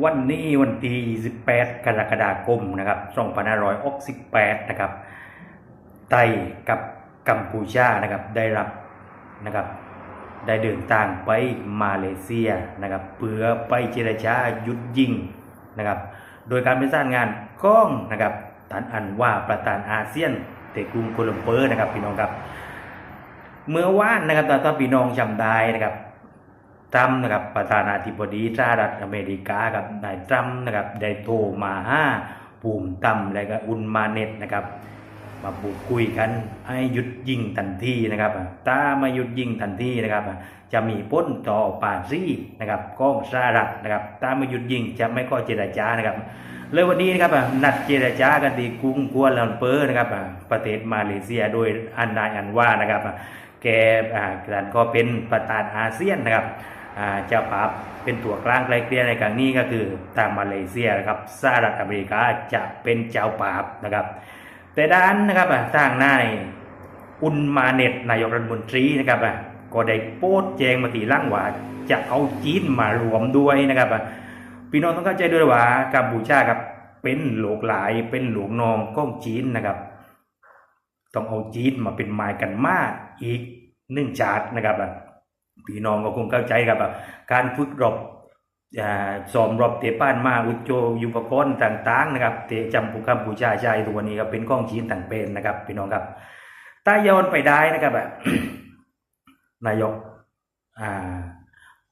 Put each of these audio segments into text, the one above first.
วันนี้วันที่28กรกฎาคมนะครับ2568นะครับไทยกับกัมพูชานะครับได้รับนะครับได้เดินทางไปมาเลเซียนะครับเพื่อไปเจรจาหยุดยิงนะครับโดยการประสานงานกล้องนะครับตันอันว่าประธานอาเซียนเตกรุงโคลัมเปอร์นะครับพี่น้องครับ เมื่อวานนะครับตอนถ้าพี่น้องจำได้นะครับ รัมป์นะครับประธานาธิบดีสหรัฐอเมริกากับนายทรัมป์นะครับได้โทรมาห้าปุ่มตั้มและก็อุนมาเน็ตนะครับ มาพูดคุยกันให้หยุดยิงทันทีนะครับถ้าไม่หยุดยิงทันทีนะครับ จะมีพ้นต่อปารีสนะครับก้องสหรัฐนะครับถ้าไม่หยุดยิงจะไม่ก็เจรจานะครับเลยวันนี้นะครับนัดเจรจากันที่กรุงกัวลาลัมเปอร์นะครับประเทศมาเลเซียโดยอันนายอันว่านะครับแกอ่าการก็เป็นประธานอาเซียนนะครับ เจ้าภาพเป็นตัวกลางไกลเกลี่ยในครั้งนี้ก็คือทางมาเลเซียนะครับสหรัฐอเมริกาจะเป็นเจ้าภาพนะครับ แต่ด้านนะครับทางนายอุนมาเน็ตนายกรัฐมนตรีนะครับก็ได้โพสต์แจงมาตีล่างว่าจะเอาจีนมารวมด้วยนะครับพี่น้องต้องเข้าใจด้วยว่ากัมพูชาครับเป็นหลกหลายเป็นหลวงนองก้องจีนนะครับ ต้องเอาจีนมาเป็นไม้กันมากอีกหนึ่งชาตินะครับ พี่น้องก็คงเข้าใจครับการฝึกรบอ่าซ้อมรบเตะป้านมาอุจโจยุปกรณ์ต่างๆนะครับเตะจำปุกัมพูชาใช่ตัวนี้ครับเป็นก้องจีนต่างเป็นนะครับพี่น้องครับถ้าย้อนไปได้นะครับอะนายกอ่า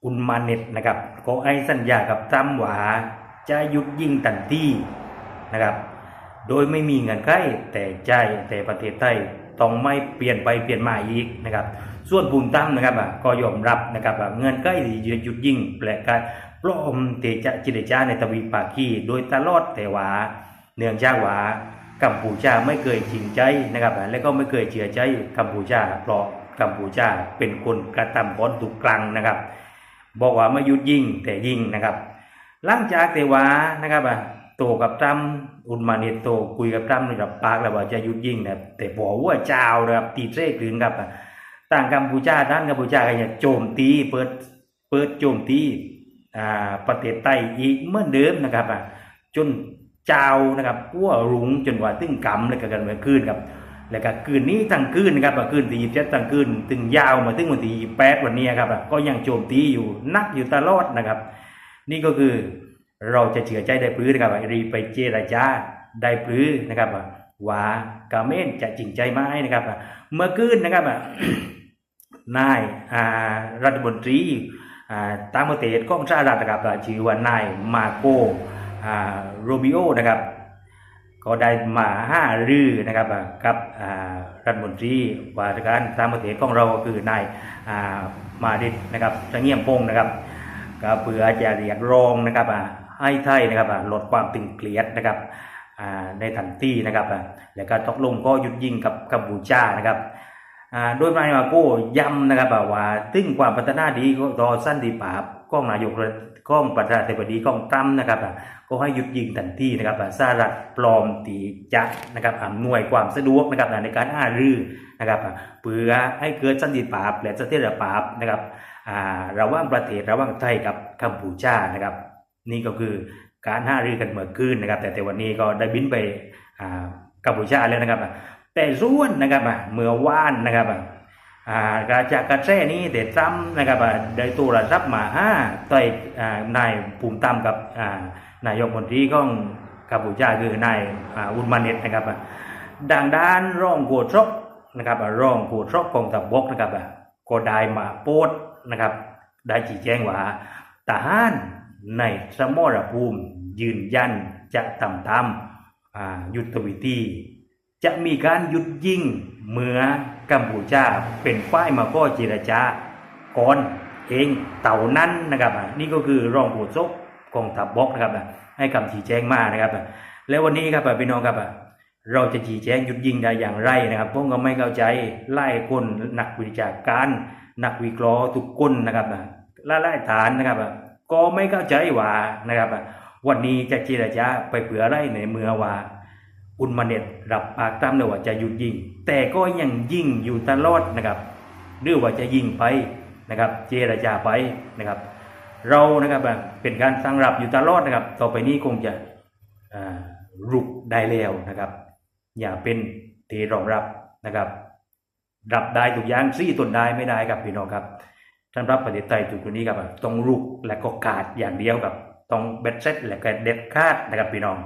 อุนมาเน็ตนะครับก็ให้สัญญากับทรัมป์ว่าจะยุดยิงทันที่นะครับ โดยไม่มีเงินไขแต่ใจแต่ประเทศไทย ต้องไม่เปลี่ยนไปเปลี่ยนมาอีกนะครับ ส่วนภูมิตั้มนะครับก็ยอมรับนะครับเงินใกล้ที่หยุดยิงแปลกการปลอมเตจะจิเดจาในทวีปาคีโดยตลอดแต่ว่าเนื่องจากว่ากัมพูชาไม่เคยจริงใจนะครับ และก็ไม่เคยเชื่อใจกัมพูชาเพราะกัมพูชาเป็นคนกระทำก้อนถูกกลางนะครับ บอกว่าไม่หยุดยิงแต่ยิงนะครับหลังจากแต่ว่านะครับ โตกับทรัมอุนมาเนตโตคุยกับทรัมป์นะครับปากแล้วว่าจะหยุดยิงนะแต่บอกว่าเจ้านะครับตีเทรกถึงครับต่างกัมพูชาด้านกัมพูชาก็จะโจมตีเปิดเปิดโจมตีอ่าประเทศไทยอีกเหมือนเดิมนะครับอะจนเจ้านะครับพัวรุงจนว่าตึงกำเลยกันเหมื่อคืนครับแล้วก็คืนนี้ทั้งคืนนะครับคืนที่ยี่สิบเจ็ดทั้งคืนถึงยาวมาถึงวันที่ยี่แปดวันนี้ครับก็ยังโจมตีอยู่นักอยู่ตลอดนะครับ นี่ก็คือ เราจะเชื่อใจได้ปื้อนะครับว่ารีไปเจรจาได้ปื้อนะครับว่าว่ากาเมนจะจริงใจไหมนะครับ เมื่อคืนนะครับนายรัฐมนตรีต่างประเทศของสหรัฐนะครับชื่อว่านายมาโกโรบิโอนะครับก็ได้มาห้ารือนะครับกับรัฐมนตรีว่าการต่างประเทศของเราก็คือนายมาดิดนะครับระเงียมพงนะครับก็เพื่อจะเรียกร้องนะครับ ให้ไทยนะครับลดความตึงเครียดนะครับในทันทีนะครับแล้วก็ตกลงก็หยุดยิงกับกัมพูชานะครับโดยนายมาโก้ย้ำนะครับว่าถึงความพัฒนาดีก็รอสั้นดีปราบก้องนายกรัฐก้องประธานาธิบดีก้องตรัมนะครับก็ให้หยุดยิงทันทีนะครับอ่าสหรัฐปลอมตีจะนะครับอำนวยความสะดวกนะครับในการอ้ารือนะครับเพื่อให้เกิดสันติภาพและเสถียรภาพนะครับระหว่างประเทศระหว่างไทยกับกัมพูชานะครับ นี่ก็คือการห้ารือกันเมื่อคืนนะครับ แต่แต่วันนี้ก็ได้บินไปอ่ากัมพูชาแล้วนะครับ แต่ส่วนนะครับเมื่อวานนะครับอะอ่ากระจากกระแสนี้แต่ซ้ำนะครับอะได้ตัวระดับมาห้าต่อยอ่านายภูมิตั้มกับอ่านายกมนตรีของกัมพูชาคือนายอ่าอุนมาเนตนะครับอะดังด้านร่องโกดรบนะครับอะร่องโกดรบกองทัพบกนะครับอะก็ได้มาโพสนะครับ ได้ชี้แจงว่าทหาร ในสมรภูมิ ยืนยันจะทำตามยุทธวิธี จะมีการหยุดยิงเมื่อกัมพูชาเป็นฝ่ายมาก็เจรจาก่อนเองเต่านั้นนะครับอะนี่ก็คือรองโฆษกกองทัพบกนะครับอะให้คำชี้แจงมานะครับอะแล้ววันนี้ครับพี่น้องครับอะเราจะชี้แจงหยุดยิงได้อย่างไรนะครับผมก็ไม่เข้าใจไล่คนนักวิชาการ นักวิเคราะห์ทุกคนนะครับอะละไล่ฐานนะครับอะ ก็ไม่เข้าใจว่านะครับ วันนี้จะเจรจาไปเผื่ออะไรในเมื่อว่า อุนมาเน็ตรับปากตามเลยว่าจะหยุดยิง แต่ก็ยังยิงอยู่ตลอดนะครับหรือว่าจะยิงไปนะครับ เจรจาไปนะครับ เรานะครับเป็นการสร้างรับอยู่ตลอดนะครับ ต่อไปนี้คงจะรุกได้แล้วนะครับ อย่าเป็นทีรองรับนะครับรับได้ทุกอย่างซี่ตนได้ไม่ได้ครับพี่น้องครับ สำหรับประเทศไทยจุดนี้ครับต้องรุกและก็กาดอย่างเดียวครับต้องเบ็ดเซ็ตและก็เด็ดขาดนะครับพี่น้อง